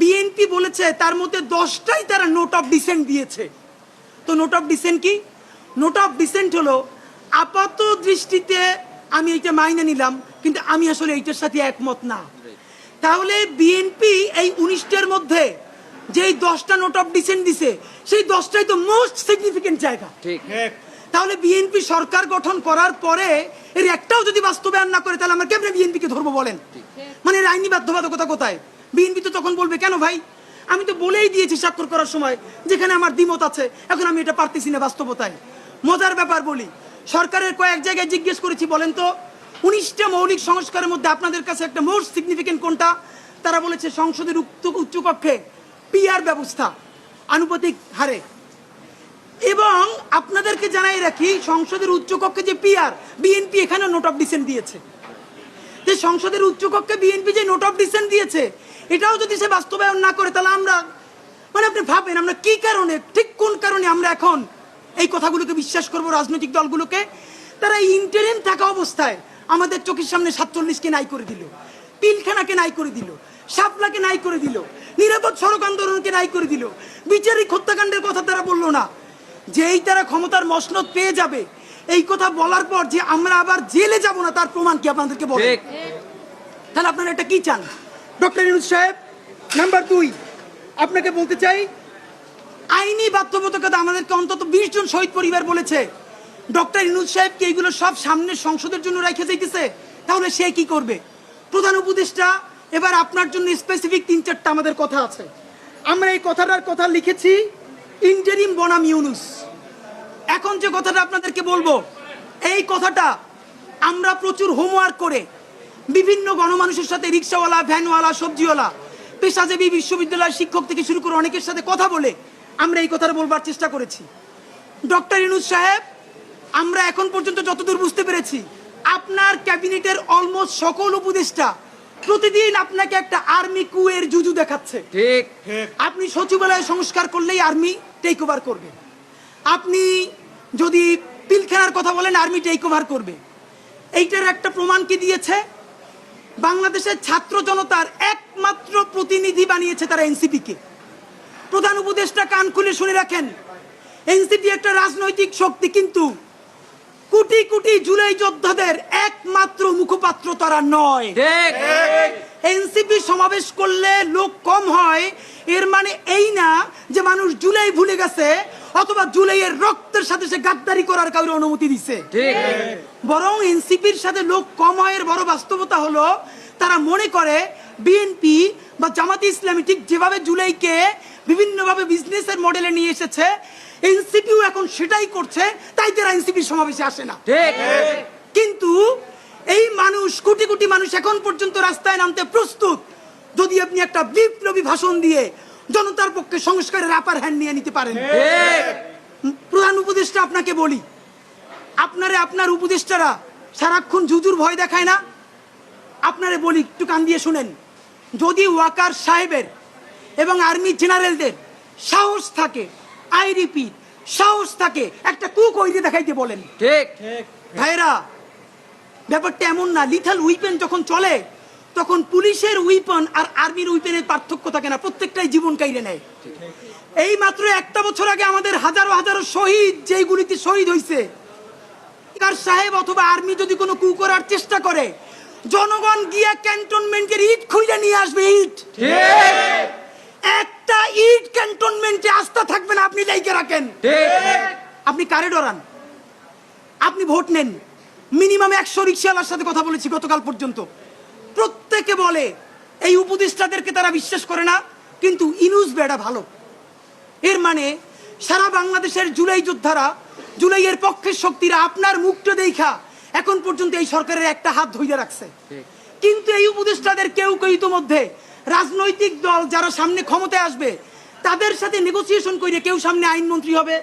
BNP বলেছে তার মধ্যে দশটাই তারা নোট অফ ডিসেন্ট দিয়েছে। তো নোট অফ ডিসেন্ট কি? নোট অফ ডিসেন্ট হলো আপাত দৃষ্টিতে আমি এইটা মাইনে নিলাম কিন্তু আমি আসলে এইটার সাথে একমত না। তাহলে বিএনপি এই উনিশটার মধ্যে যেই দশটা নোট অফ ডিসেন্ট দিছে সেই দশটাই তো মোস্ট সিগনিফিকেন্ট জায়গা। ঠিক। তাহলে বিএনপি সরকার গঠন করার পরে এর একটাও যদি বাস্তবায়ন না করে তাহলে আমরা কেমনে বিএনপি কে ধরবো বলেন? মানে এর আইনি বাধ্যবাধকতা কোথায়? বিএনপি তো তখন বলবে, কেন ভাই? আমি তো বলেই দিয়েছি স্বাক্ষর করার সময়, যেখানে আমার দ্বিমত আছে, এখন আমি এটা পারতেছি না বাস্তবতায়। মজার ব্যাপার বলি, সরকারের কয়েক জায়গায় জিজ্ঞেস করেছি, বলেন তো, উনিশটা মৌলিক সংস্কারের মধ্যে আপনাদের কাছে একটা মোস্ট সিগনিফিকেন্ট কোনটা? তারা বলেছে, সংসদের উক্ত, উচ্চকক্ষে পিআর ব্যবস্থা, আনুপাতিক হারে। এবং আপনাদেরকে জানাই রাখি, সংসদের উচ্চকক্ষে যে পিআর, বিএনপি এখানে নোট অফ ডিসেন্ট দিয়েছে। যে সংসদের উচ্চকক্ষে বিএনপি যে নোট অফ ডিসেন্ট দিয়েছে এটাও যদি সে বাস্তবায়ন না করে তাহলে আমরা মানে আপনি ভাবেন আমরা কি কারণে ঠিক কোন কারণে আমরা এখন এই কথাগুলোকে বিশ্বাস করব রাজনৈতিক দলগুলোকে? তারা ইন্টারিম থাকা অবস্থায় আমাদের চোখের সামনে সাতচল্লিশকে নাই করে দিল। পিলখানাকে নাই করে দিল। শাপলাকে নাই করে দিল। নিরাপদ সড়ক আন্দোলনকে নাই করে দিল। বিচারিক হত্যাকাণ্ডের কথা তারা বলল না। যেই তারা ক্ষমতার মসনদ পেয়ে যাবে এই কথা বলার পর যে আমরা আবার জেলে যাব না তার প্রমাণ কি আপনাদেরকে বলে তাহলে আপনারা এটা কি চান? ডক্টর ইনুজ সাহেব, নাম্বার দুই, আপনাকে বলতে চাই, আইনি বাধ্যবাধকতা আমাদেরকে অন্তত বিশ জন শহীদ পরিবার বলেছে। ডক্টর ইনুজ সাহেব কি এইগুলো সব সামনে সংসদের জন্য রেখে যাইতেছে, তাহলে সে কি করবে? প্রধান উপদেষ্টা, এবার আপনার জন্য স্পেসিফিক তিন চারটা আমাদের কথা আছে। আমরা এই কথাটার কথা লিখেছি ইন্টারিম বনাম ইউনুস। এখন যে কথাটা আপনাদেরকে বলব, এই কথাটা আমরা প্রচুর হোমওয়ার্ক করে বিভিন্ন গণমানুষের সাথে রিক্সাওয়ালা ভ্যানওয়ালা সবজিওয়ালা পেশাজীবী বিশ্ববিদ্যালয়ের শিক্ষক থেকে শুরু করে অনেকের সাথে কথা বলে আমরা এই কথাটা বলবার চেষ্টা করেছি। ডক্টর ইনুজ সাহেব আমরা এখন পর্যন্ত যতদূর বুঝতে পেরেছি আপনার ক্যাবিনেটের অলমোস্ট সকল উপদেষ্টা প্রতিদিন আপনাকে একটা আর্মি কুয়ের জুজু দেখাচ্ছে। ঠিক। আপনি সচিবালয় সংস্কার করলেই আর্মি টেক ওভার করবে। আপনি যদি পিলখানার কথা বলেন আর্মি টেক ওভার করবে। এইটার একটা প্রমাণ কি দিয়েছে? বাংলাদেশের ছাত্র জনতার একমাত্র প্রতিনিধি বানিয়েছে তারা এনসিপি কে প্রধান উপদেষ্টা কান খুলে শুনে রাখেন এনসিপি একটা রাজনৈতিক শক্তি কিন্তু কোটি কোটি জুলাই যোদ্ধাদের একমাত্র মুখপাত্র তারা নয়। ঠিক। এনসিপি সমাবেশ করলে লোক কম হয় এর মানে এই না যে মানুষ জুলাই ভুলে গেছে অথবা জুলাইয়ের রক্তের সাথে সে গাদ্দারি করার কাউরে অনুমতি দিছে। বরং এনসিপির সাথে লোক কম হয় এর বড় বাস্তবতা হলো তারা মনে করে বিএনপি বা জামাতে ইসলামী ঠিক যেভাবে জুলাইকে বিভিন্নভাবে বিজনেসের মডেলে নিয়ে এসেছে এনসিপিও এখন সেটাই করছে তাই তারা এনসিপির সমাবেশে আসে না। কিন্তু এই মানুষ কোটি কোটি মানুষ এখন পর্যন্ত রাস্তায় নামতে প্রস্তুত। যদি আপনি একটা বিপ্লবী ভাষণ দিয়ে জনতার পক্ষে সংস্কারের আপার হ্যান্ড নিয়ে নিতে পারেন। প্রধান উপদেষ্টা আপনাকে বলি আপনারে আপনার উপদেষ্টারা সারাক্ষণ জুজুর ভয় দেখায় না? আপনারে বলি একটু কান দিয়ে শুনেন। যদি ওয়াকার সাহেবের এবং আর্মি জেনারেলদের সাহস থাকে আই রিপিট সাহস থাকে একটা কুক ওইরে দেখাইতে বলেন। ঠিক। ভাইরা ব্যাপারটা এমন না লিথাল উইপেন যখন চলে তখন পুলিশের উইপন আর আর্মির উইপেনের পার্থক্য থাকে না প্রত্যেকটাই জীবন কাইরে নেয়। এই মাত্র একটা বছর আগে আমাদের হাজারো হাজারো শহীদ যেইগুলিতে শহীদ হয়েছে কার সাহেব অথবা আর্মি যদি কোনো কু করার চেষ্টা করে জনগণ গিয়া ক্যান্টনমেন্টের ইট খুঁজে নিয়ে আসবে ইট। একটা ইট ক্যান্টনমেন্টে আস্থা থাকবে না আপনি লাইকে রাখেন। আপনি কারে ডরান? আপনি ভোট নেন। মিনিমাম একশো রিক্সাওয়ালার সাথে কথা বলেছি গতকাল পর্যন্ত। প্রত্যেকে বলে এই উপদেষ্টাদেরকে তারা বিশ্বাস করে না কিন্তু ইনুস বেড়া ভালো। এর মানে সারা বাংলাদেশের জুলাই যোদ্ধারা জুলাইয়ের পক্ষের শক্তিরা আপনার মুখটা দেখা এখন পর্যন্ত এই সরকারের একটা হাত ধইরে রাখছে। কিন্তু এই উপদেষ্টাদের কেউ কেউ ইতোমধ্যে রাজনৈতিক দল যারা সামনে ক্ষমতায় আসবে তাদের সাথে নেগোসিয়েশন করে কেউ সামনে আইনমন্ত্রী হবে?